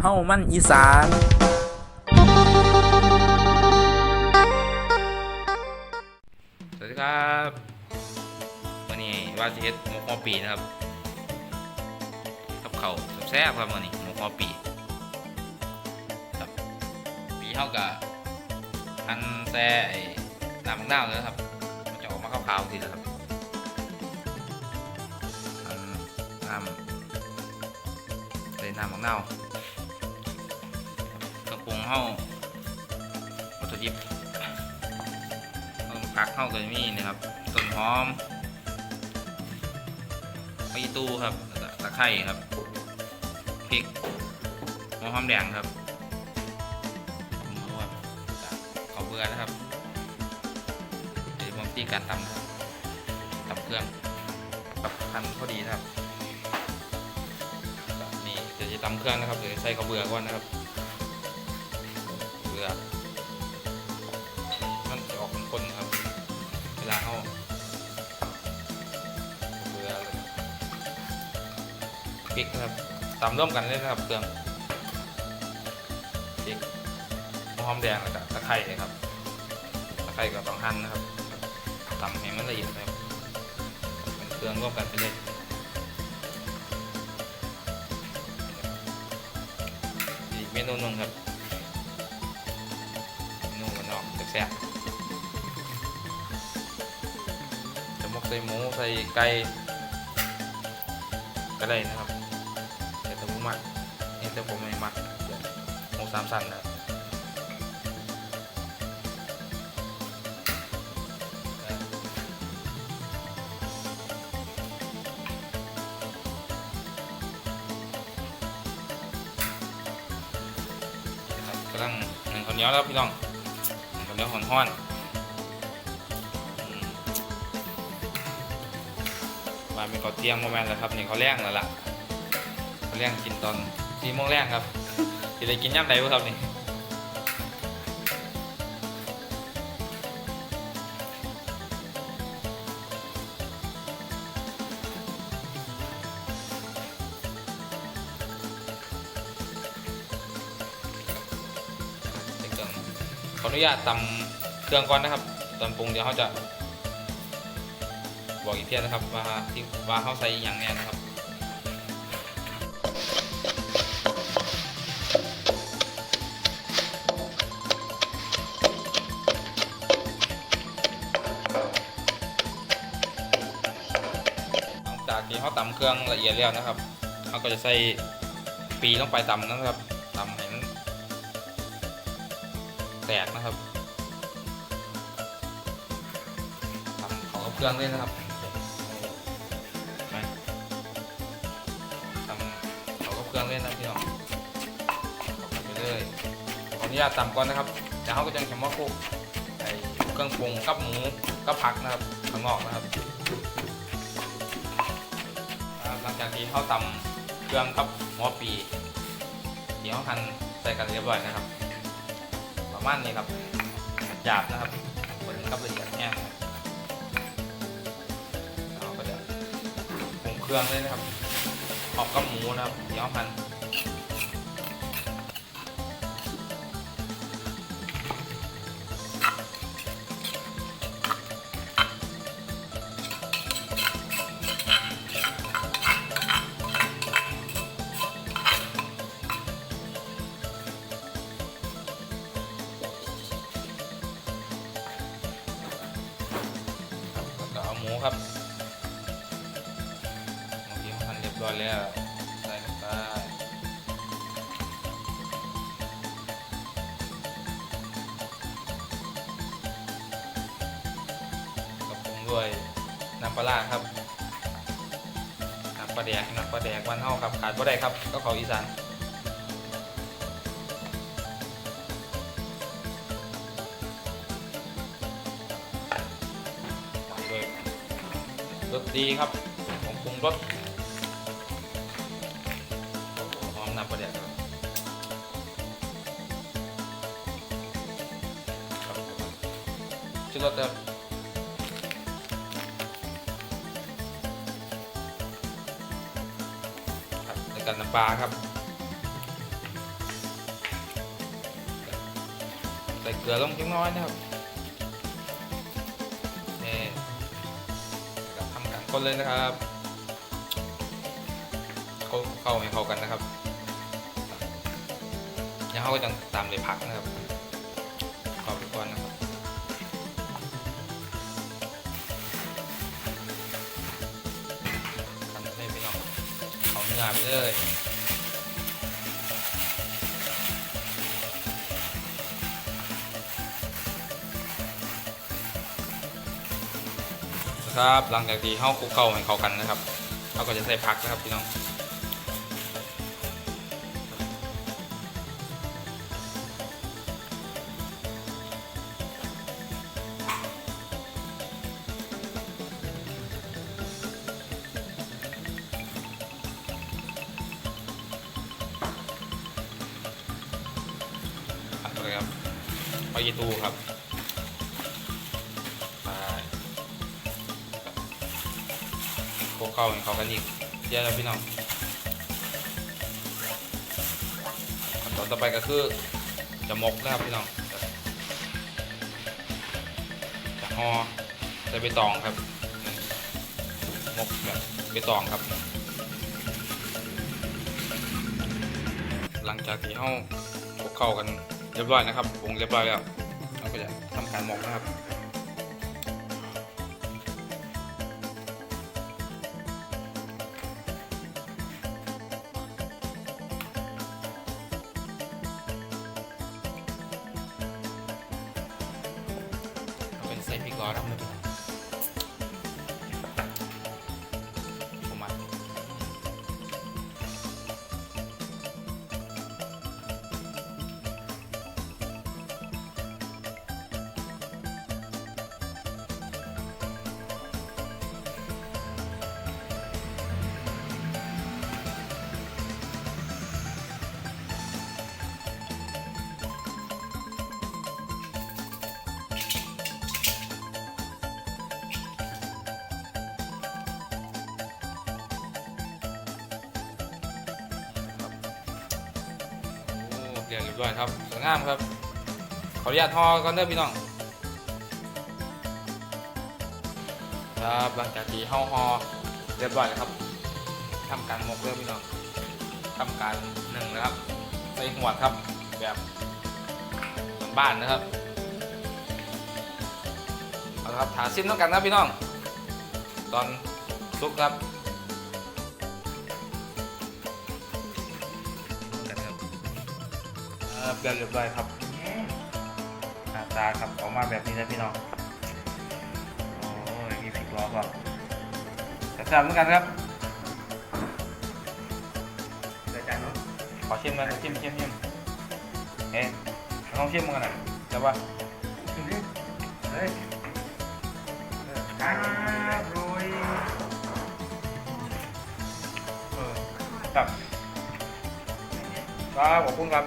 เฮ้ามันอีสานสวัสดีครับวันนี้ว่าจะเฮ็ดหมกหัวปีนะครับกับเขาวแซ่บครับวันนี้หมกหัวปีครับปีเท่ากับพันแซ่ไอ้น้ำมะนาวเลยนะครับ มันจะออกมาขาวๆทีนะครับอันน้ำเลยน้ำมะนาว เฮาวัตถุดิบต้นผักเข้ากันมีนะครับต้นหอมใบตู้ครับตะไคร้ครับพริกหัวหอมแดงครับข้าวเบื่อนะครับเดี๋ยวผมาที่การตำครับตำเครื่องกับพันพอดีนะครับนี่เดี๋ยวจะตำเครื่องนะครับเดี๋ยวใส่ข้าวเบื่อก่อนนะครับ เบื่อมันจะออกเป็นคนครับ เวลาเขาเบื่อพริกนะครับตำร่วมกันเลยนะครับเครื่องพริกหัวหอมแดงแล้วก็ตะไคร้ครับตะไคร้กับต้องหั่นนะครับตำให้มันละเอียดครับเป็นเครื่องร่วมกันไปเลยอีกเมนูหนึงครับ แซ่บจะมกใส่หมูใส่ไก่ก็ได้นะครับแต่ถ้าผมมักนี่แต่ผมไม่มักเดี๋ยวหมูสามสันนนะกำลังหนึ่งคนเหนียวแล้วพี่น้อง หนึ่งคนเหนียวหอนห้อนๆมาเป็นเขาเตรียมโมแมนแล้วครับนี่เขาแรงแล้วล่ะเขาแรงกินตอนสี่โมงแรงครับจะได้กินย่ำไหนบ้างครับนี่ ขออนุญาตตำเครื่องก่อนนะครับตำปรุงเดี๋ยวเขาจะ บอกอีกเทียนะครับว่าที่ว่าเขาใส่อย่างเนี้ยนะครับหลังจากที่เขาตำเครื่องละเอียดแล้วนะครับเขาก็จะใส่ปีลงไปตำนะครับ แตกนะครับตำเขากับเครื่องเลยนะครับไปทำเขาก็เครื่องเล่นนะพี่น้องทำไปเรื่อยขออนุญาตตำก่อนนะครับเดี๋ยวเขาก็จะเข็มว่าคลุกไอ้เครื่องปรุงกับหมูกับผักนะครับข้างนอกนะครับอ่าหลังจากที่เขาตำเครื่องกับหัวปีที่เขาหั่นใส่กันเรียบร้อยนะครับ ประมาณนี้ครับหยาบนะครับผลกับละเอียดแน่เราก็จะปรุงเครื่องเลยนะครับออกกับหมูนะครับเดี๋ยวพัน ครับเมื่อกี้มันเรียบร้อยแล้วใส่ลงไปกระปรุงด้วยน้ำปลาร้าครับน้ำปลาแดกน้ำปลาแดกวันเฮาครับขาดบ่ได้ครับก็เขาอีสาน รสดีครับผมปรุงรสพร้อมนำประเดี๋ยวชิลรสครับแล้วก็น้ำปลาครับใส่เกลือลงเล็กน้อยนะครับนี่ คนเลยนะครับเข้าเข้าให้เข้ากันนะครับแล้วเขาก็จะตามเลยพักนะครับข้าไปก่อนนะครับทำให้พี่น้องเขาเนื้อไปเลย ครับ หลังจากที่เข้าคุกเข้าให้เข้ากันนะครับเราก็จะใส่ผักนะครับพี่น้องผักเลยครับไปยีตูครับ วกเข้าเขากันอีกเยอะแล้วพี่น้องขั้นตอนต่อไปก็คือจะมกนะครับพี่น้องจะห่อใส่ใบตองครับมกแบบใบตองครับ หลังจากที่เฮาพวกเข้ากันเรียบร้อยนะครับปรุงเรียบร้อยแล้วเราก็จะทำการมกนะครับ เรียบร้อยครับสวยงามครับ ขออนุญาตทอก่อนเด้อพี่น้อง ครับหลังจากที่เฮาฮอเรียบร้อยแล้วครับทำการหมกเด้อพี่น้องทำการหนึ่งนะครับ ใส่หัวครับแบบบ้านนะครับเอาละครับถาซิมต้องกันนะพี่น้อง ตอนซุปครับ เอ่อเรียบร้อยครับหน้าตาครับออกมาแบบนี้นะพี่น้องโอ้ยมีพริกล้อป่ะแต่ทราบเหมือนกันครับเดี๋ยวจานเนาะขอชิมหน่อยชิมชิมชิมเอ๊ะลองชิมมันกันหน่อยจะว่าชิมดิเฮ้ยเอออ่าโรยเออครับครับขอบคุณครับ